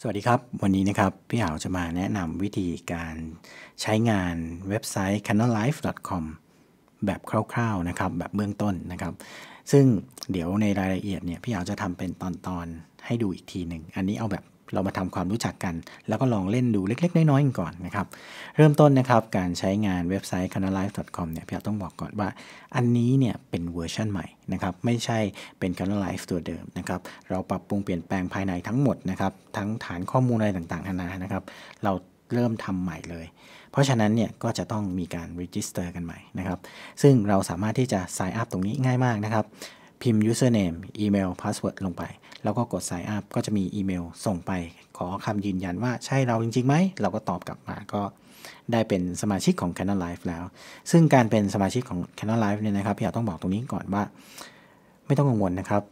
สวัสดีครับ วันนี้นะครับ พี่อ๋าวจะมาแนะนำวิธีการใช้งานเว็บไซต์ canallife.com แบบคร่าวๆนะครับ แบบเบื้องต้นนะครับ ซึ่งเดี๋ยวในรายละเอียดเนี่ยพี่อ๋าวจะทำเป็นตอนๆให้ดูอีกทีหนึ่ง อันนี้เอาแบบ เรามาทำความรู้จักกัน แล้วก็ลองเล่นดูเล็ก ๆ น้อยๆกันก่อนนะครับ เริ่มต้นนะครับการใช้งานเว็บไซต์ Canalife.com เนี่ยพี่ต้องบอกก่อนว่า อันนี้เนี่ยเป็นเวอร์ชันใหม่นะครับไม่ใช่เป็น Canalife ตัวเดิมนะครับเราปรับปรุงเปลี่ยนแปลงภายในทั้งหมดนะครับทั้งฐานข้อมูลอะไรต่างๆนานานะครับเราเริ่มทำใหม่เลย เพราะฉะนั้นเนี่ยก็จะต้องมีการ register กันใหม่นะครับซึ่งเราสามารถที่จะ sign up ตรงนี้ง่ายมากนะครับพิมพ์ username อีเมล password ลงไป แล้วก็กด sign up ก็จะมีอีเมลส่งไป ขอคำยืนยันว่าใช่เราจริงๆไหม เราก็ตอบกลับมาก็ได้เป็นสมาชิกของ Canon Life แล้ว ซึ่งการเป็นสมาชิกของ Canon Life เนี่ยนะครับพี่อยากต้องบอกตรงนี้ก่อนว่า ไม่ต้องกังวลนะครับ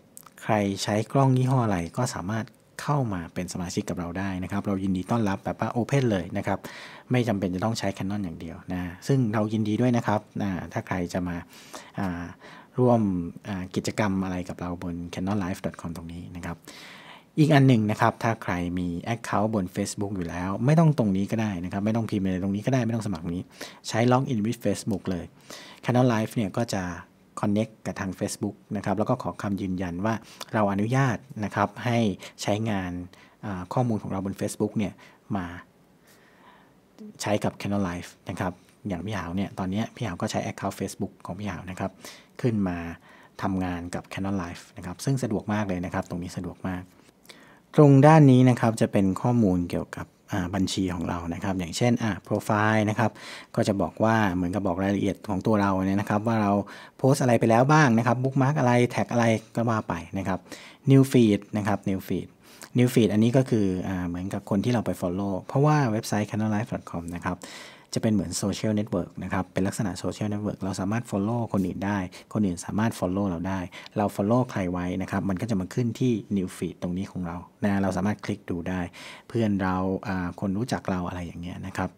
ใครใช้กล้องยี่ห้ออะไรก็สามารถเข้ามาเป็นสมาชิกกับเราได้นะครับ เรายินดีต้อนรับแบบว่าโอเพนเลยนะครับ ไม่จำเป็นจะต้องใช้ Canon อย่างเดียวนะ ซึ่งเรายินดีด้วยนะครับนะถ้าใครจะมา ร่วมกิจกรรมอะไรกับเราบน canonlife.com ตรงนี้นะครับ อีกอันหนึ่งนะครับ ถ้าใครมี Account บน Facebook อยู่แล้ว ไม่ต้องตรงนี้ก็ได้นะครับ ไม่ต้องพิมพ์ในตรงนี้ก็ได้ไม่ต้องสมัครนี้ ใช้ Login with Facebook เลย Canon Life เนี่ยก็จะ Connect กับทาง Facebook นะครับ แล้วก็ขอคำยืนยันว่าเราอนุญาตนะครับให้ใช้งานข้อมูลของเราบน Facebook เนี่ยมาใช้กับ Canon Life นะครับ อย่างพี่หาวเนี่ยตอนนี้พี่หาวก็ใช้ Account Facebook ของพี่หาวนะครับขึ้นมาทำงานกับ Canon Life นะครับซึ่งสะดวกมากเลยนะครับตรงนี้สะดวกมาก ตรงด้านนี้นะครับจะเป็นข้อมูลเกี่ยวกับบัญชีของเรานะครับอย่างเช่นอะโปรไฟล์นะครับก็จะบอกว่าเหมือนกับบอกรายละเอียดของตัวเราเนี่ยนะครับว่าเราโพสอะไรไปแล้วบ้างนะครับบุ๊กมาร์กอะไรแท็กอะไรก็ว่าไปนะครับ new feed นะครับ new feed new feed อันนี้ก็คืออเหมือนกับคนที่เราไป follow เพราะว่าเว็บไซต์ canonlife.com นะครับ จะเป็นเหมือนโซเชียลเน็ตเวิร์กนะครับเป็นลักษณะโซเชียลเน็ตเวิร์กเราสามารถ Follow คนอื่นได้ คนอื่นสามารถ Follow เราได้ เรา Follow ใครไว้นะครับมันก็จะมาขึ้นที่ New Feed ตรงนี้ของเรานะเราสามารถคลิกดูได้ เพื่อนเราคนรู้จักเราอะไรอย่างเงี้ยนะครับ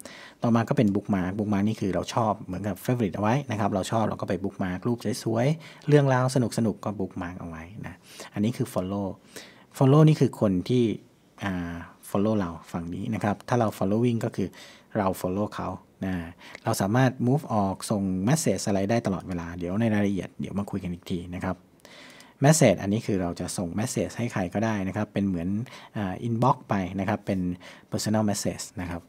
ต่อมาก็เป็นบุ๊กมาร์กบุ๊กมาร์กนี่คือเราชอบเหมือนกับ Favorite เอาไว้นะครับเราชอบเราก็ไปบุ๊กมาร์กรูปสวยๆเรื่องราวสนุกๆก็บุ๊กมาร์กเอาไว้นะอันนี้คือ Follow Follow นี่คือคนที่ follow เราฝั่งนี้นะครับ ถ้าเรา following ก็คือเรา follow เขานะเราสามารถ move ออกส่ง message อะไรได้ตลอดเวลา เดี๋ยวในรายละเอียดเดี๋ยวมาคุยกันอีกทีนะครับ message อันนี้คือเราจะส่ง message ให้ใครก็ได้นะครับ เป็นเหมือนอ inbox ไปนะครับ เป็น personal message นะครับ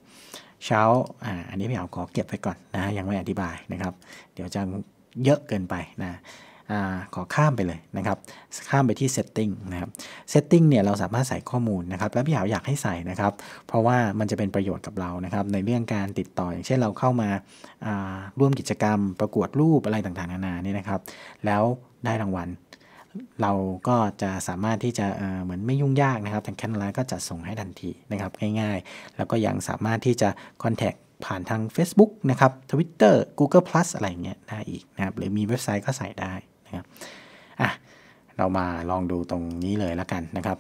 เช้าอ่าอันนี้พี่เอาขอเก็บไว้ก่อนนะยังไม่อธิบายนะครับ เดี๋ยวจะเยอะเกินไปนะ อขอข้ามไปเลยนะครับ ข้ามไปที่ setting นะครับ setting เนี่ยเราสามารถใส่ข้อมูลนะครับ แล้วพี่หาวอยากให้ใส่นะครับ เพราะว่ามันจะเป็นประโยชน์กับเรานะครับ ในเรื่องการติดต่อ อย่างเช่นเราเข้ามาร่วมกิจกรรม ประกวดรูปอะไรต่างๆ นานานี่นะครับ แล้วได้รางวัลเราก็จะสามารถที่จะเหมือนไม่ยุ่งยากนะครับ ทางแคนไลน์ก็จะส่งให้ทันทีนะครับง่ายๆ แล้วก็ยังสามารถที่จะ contact ผ่านทาง Facebook นะครับ Twitter Google Plus อะไรเงี้ยได้อีกนะครับ หรือมีเว็บไซต์ก็ใส่ได้ นะครับอะเรามาลองดูตรงนี้เลยแล้วกันนะครับ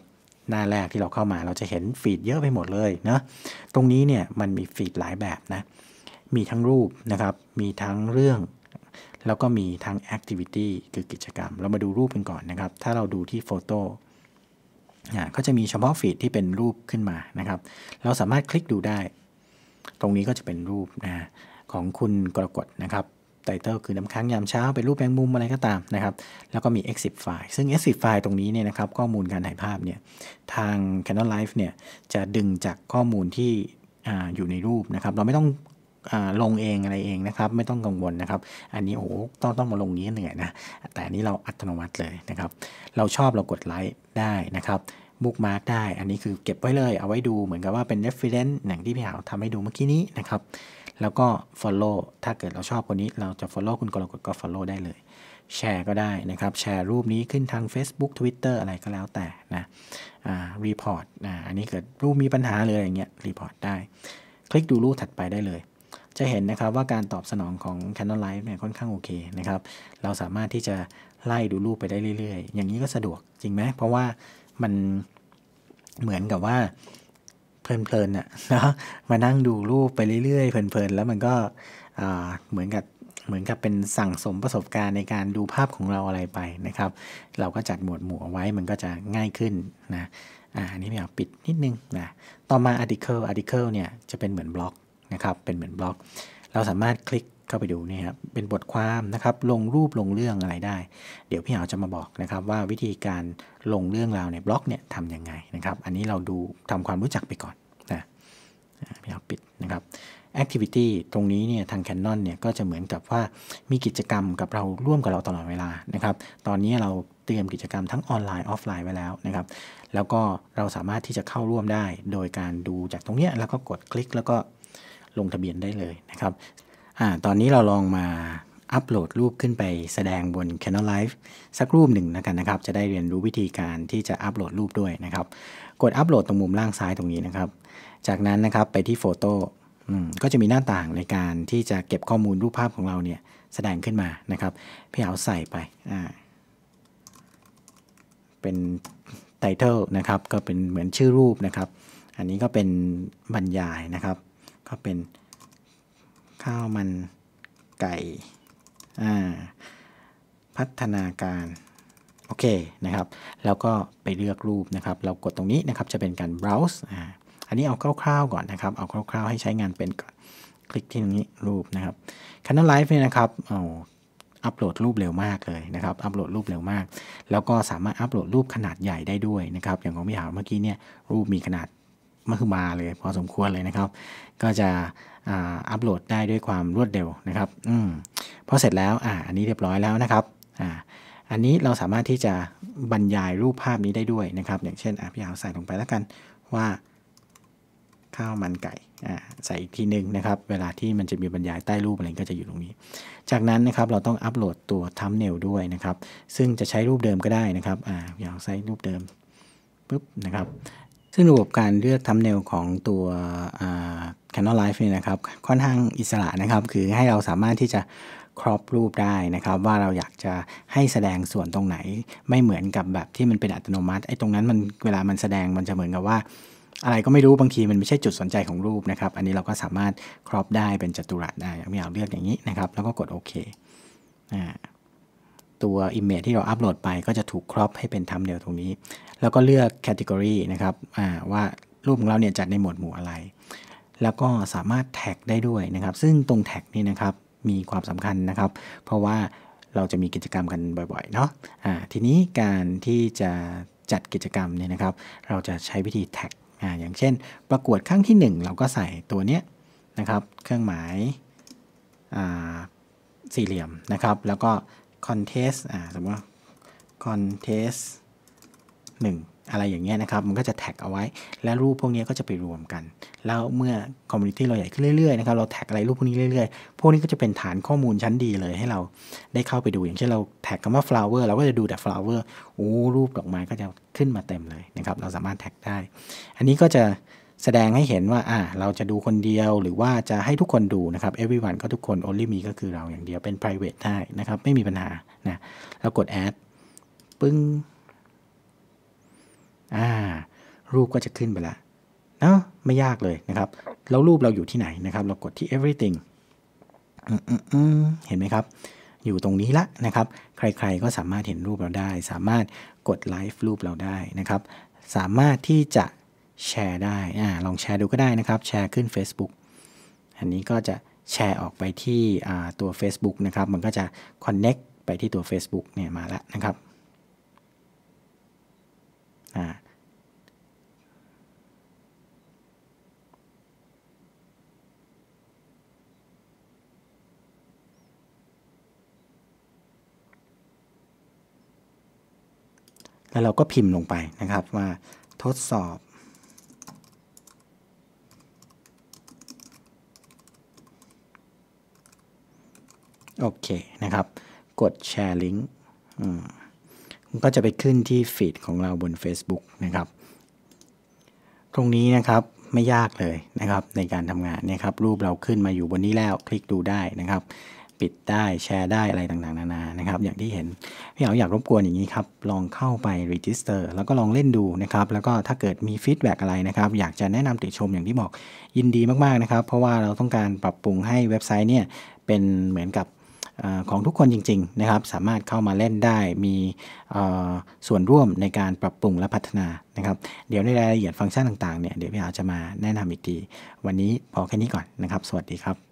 หน้าแรกที่เราเข้ามาเราจะเห็นฟีดเยอะไปหมดเลยนะตรงนี้เนี่ยมันมีฟีดหลายแบบนะมีทั้งรูปนะครับ มีทั้งเรื่อง แล้วก็มีทั้งแอคทิวิตี้คือกิจกรรม เรามาดูรูปกันก่อนนะครับ ถ้าเราดูที่โฟโต้ก็จะมีเฉพาะฟีดที่เป็นรูปขึ้นมานะครับ เราสามารถคลิกดูได้ ตรงนี้ก็จะเป็นรูปนะของคุณกรกฎนะครับ ไตเติลคือน้ำค้างยามเช้าเป็นรูปแมงมุมอะไรก็ตามนะครับ แล้วก็มี exit file ซึ่ง exit file ตรงนี้เนี่ยนะครับข้อมูลการถ่ายภาพเนี่ยทาง Canon Life เนี่ยจะดึงจากข้อมูลที่ออยู่ในรูปนะครับ เราไม่ต้องลงเองอะไรเองนะครับ ไม่ต้องกังวลนะครับ อันนี้โอ้ต้องต้องมาลงนี้เหนื่อยนะแต่อันนี้เราอัตโนมัติเลยนะครับ เราชอบเรากดไลค์ได้นะครับ บุ๊กมาร์กได้ อันนี้คือเก็บไว้เลย เอาไว้ดูเหมือนกับว่าเป็น reference อย่างที่พี่หาวทำให้ดูเมื่อกี้นี้นะครับ แล้วก็ follow ถ้าเกิดเราชอบคนนี้เราจะ follow คุณกรกฎก็ follow ได้เลย แชร์ก็ได้นะครับ แชร์รูปนี้ขึ้นทาง Facebook Twitter อะไรก็แล้วแต่นะอ่า report อ่าอันนี้เกิดรูปมีปัญหาเลยอย่างเงี้ย report ได้ คลิกดูรูปถัดไปได้เลยจะเห็นนะครับว่าการตอบสนองของ Canon Live เนี่ยค่อนข้างโอเคนะครับ เราสามารถที่จะไล่ดูรูปไปได้เรื่อยๆ อย่างนี้ก็สะดวกจริงไหมเพราะว่า มันเหมือนกับว่าเพลินๆน่ะนะมานั่งดูรูปไปเรื่อยๆเพลินๆแล้วมันก็เหมือนกับเหมือนกับเป็นสั่งสมประสบการณ์ในการดูภาพของเราอะไรไปนะครับ เราก็จัดหมวดหมู่เอาไว้มันก็จะง่ายขึ้นนะอ่าอันนี้พี่เอาปิดนิดนึงนะต่อมา article article เนี่ยจะเป็นเหมือนบล็อกนะครับเป็นเหมือนบล็อก เราสามารถคลิก เข้าไปดูนี่ครับเป็นบทความนะครับลงรูปลงเรื่องอะไรได้ เดี๋ยวพี่หาวจะมาบอกนะครับว่าวิธีการลงเรื่องราวในบล็อกเนี่ยทำยังไงนะครับอันนี้เราดูทำความรู้จักไปก่อนนะพี่หาวปิดนะครับ Activity ตรงนี้เนี่ยทาง Canon เนี่ยก็จะเหมือนกับว่ามีกิจกรรมกับเราร่วมกับเราตลอดเวลานะครับตอนนี้เราเตรียมกิจกรรมทั้งออนไลน์ออฟไลน์ไว้แล้วนะครับแล้วก็เราสามารถที่จะเข้าร่วมได้ โดยการดูจากตรงนี้แล้วก็กดคลิกแล้วก็ลงทะเบียนได้เลยนะครับ อ่าตอนนี้เราลองมาอัปโหลดรูปขึ้นไปแสดงบน Canon Live สักรูปหนึ่งนะกันนะครับ จะได้เรียนรู้วิธีการที่จะอัปโหลดรูปด้วยนะครับ กดอัปโหลดตรงมุมล่างซ้ายตรงนี้นะครับ จากนั้นนะครับไปที่โฟโต้ก็จะมีหน้าต่างในการที่จะเก็บข้อมูลรูปภาพของเราเนี่ยแสดงขึ้นมานะครับพี่เอาใส่ไปเป็นไตเติลนะครับ ก็เป็นเหมือนชื่อรูปนะครับ อันนี้ก็เป็นบรรยายนะครับ ก็เป็น ข้าวมันไก่พัฒนาการโอเคนะครับแล้วก็ไปเลือกรูปนะครับเรากดตรงนี้นะครับจะเป็นการ browse อ่าอันนี้เอาคร่าวๆก่อนนะครับ เอาคร่าวๆให้ใช้งานเป็นก่อนคลิกที่ตรงนี้รูปนะครับ Canon Live เนี่ยนะครับเอาอัปโหลดรูปเร็วมากเลยนะครับอัปโหลดรูปเร็วมาก แล้วก็สามารถอัปโหลดรูปขนาดใหญ่ได้ด้วยนะครับ อย่างของพี่หาเมื่อกี้เนี่ยรูปมีขนาด มหึมาเลยพอสมควรเลยนะครับ ก็จะอัปโหลดได้ด้วยความรวดเร็วนะครับอืมพอเสร็จแล้วอ่าอันนี้เรียบร้อยแล้วนะครับอ่าอันนี้เราสามารถที่จะบรรยายรูปภาพนี้ได้ด้วยนะครับ อย่างเช่นอะพี่หาใส่ลงไปแล้วกันว่าข้าวมันไก่ใส่อีกทีหนึ่งนะครับ เวลาที่มันจะมีบรรยายใต้รูปอะไรก็จะอยู่ตรงนี้ จากนั้นนะครับเราต้องอัปโหลดตัวทัมเนลด้วยนะครับ ซึ่งจะใช้รูปเดิมก็ได้นะครับอ่าอย่างใส่รูปเดิมปุ๊บนะครับ ซึ่งระบบการเลือกทัมเนลของตัว Canon Live เนี่ยนะครับ ค่อนข้างอิสระนะครับ คือให้เราสามารถที่จะครอปรูปได้นะครับ ว่าเราอยากจะให้แสดงส่วนตรงไหน ไม่เหมือนกับแบบที่มันเป็นอัตโนมัติไอ้ตรงนั้นมันเวลามันแสดงมันจะเหมือนกับว่า อะไรก็ไม่รู้บางทีมันไม่ใช่จุดสนใจของรูปนะครับ อันนี้เราก็สามารถครอปได้เป็นจัตุรัสได้ไม่เอากเลือกอย่างนี้นะครับ แล้วก็กดโอเค ตัว Image ที่เราอัปโหลดไปก็จะถูกครอปให้เป็นทัมเดลตรงนี้ แล้วก็เลือกแคตตากรีนะครับว่ารูปของเราเนี่ยจัดในหมวดหมู่อะไร แล้วก็สามารถแท็กได้ด้วยนะครับ ซึ่งตรงแท็กนี่นะครับมีความสำคัญนะครับ เพราะว่าเราจะมีกิจกรรมกันบ่อยๆเนาะะทีนี้การที่จะจัดกิจกรรมเนี่ยนะครับ เราจะใช้วิธีแท็กออย่างเช่น ประกวดครั้งที่ 1 เราก็ใส่ตัวเนี้ยนะครับ เครื่องหมายสี่เหลี่ยมนะครับ แล้วก็ contest อ่าสมมติว่า contest 1 อะไรอย่างเงี้ยนะครับ มันก็จะแท็กเอาไว้ แล้วรูปพวกนี้ก็จะไปรวมกัน แล้วเมื่อคอมมูนิตี้เราใหญ่ขึ้นเรื่อยๆนะครับ เราแท็กอะไรรูปพวกนี้เรื่อยๆ พวกนี้ก็จะเป็นฐานข้อมูลชั้นดีเลยให้เราได้เข้าไปดู อย่างเช่นเราแท็กคำว่า flower เราก็จะดูแต่ flower โอ้รูปดอกไม้ก็จะขึ้นมาเต็มเลยนะครับ เราสามารถแท็กได้ อันนี้ก็จะ แสดงให้เห็นว่าอ่าเราจะดูคนเดียวหรือว่าจะให้ทุกคนดูนะครับ everyone ก็ทุกคน only me ก็คือเราอย่างเดียวเป็น private ได้นะครับ ไม่มีปัญหานะแล้วกด add ปึ้งอ่ารูปก็จะขึ้นไปล้วเนาะไม่ยากเลยนะครับ แล้วรูปเราอยู่ที่ไหนนะครับ เรากดที่ everything เห็นไหมครับ อยู่ตรงนี้ละนะครับ ใครๆก็สามารถเห็นรูปเราได้ สามารถกดไลฟ์รูปเราได้นะครับ สามารถที่จะ แชร์ได้อ่าลองแชร์ดูก็ได้นะครับ แชร์ขึ้น Facebook อันนี้ก็จะแชร์ออกไปที่ตัว Facebook นะครับ มันก็จะ connect ไปที่ตัว Facebook เนี่ยมาแล้วนะครับแล้วเราก็พิมพ์ลงไปนะครับว่าทดสอบ โอเคนะครับ กดแชร์ลิงก์ก็จะไปขึ้นที่ฟีดของเราบน Facebook นะครับ ตรงนี้นะครับไม่ยากเลยนะครับในการทำงานเนี่ยครับรูปเราขึ้นมาอยู่บนนี้แล้วคลิกดูได้นะครับ ปิดได้แชร์ได้อะไรต่างๆนานานะครับ อย่างที่เห็นพี่เอาอยากรบกวนอย่างนี้ครับลองเข้าไป register แล้วก็ลองเล่นดูนะครับ แล้วก็ถ้าเกิดมีฟีดแบ็กอะไรนะครับ อยากจะแนะนำติชมอย่างที่บอกยินดีมากๆนะครับ เพราะว่าเราต้องการปรับปรุงให้เว็บไซต์เนี่ยเป็นเหมือนกับ ของทุกคนจริงๆนะครับสามารถเข้ามาเล่นได้มีส่วนร่วมในการปรับปรุงและพัฒนานะครับเดี๋ยวในรายละเอียดฟังก์ชันต่างๆเนี่ยเดี๋ยวพี่อาจะมาแนะนำอีกที วันนี้พอแค่นี้ก่อนนะครับ สวัสดีครับ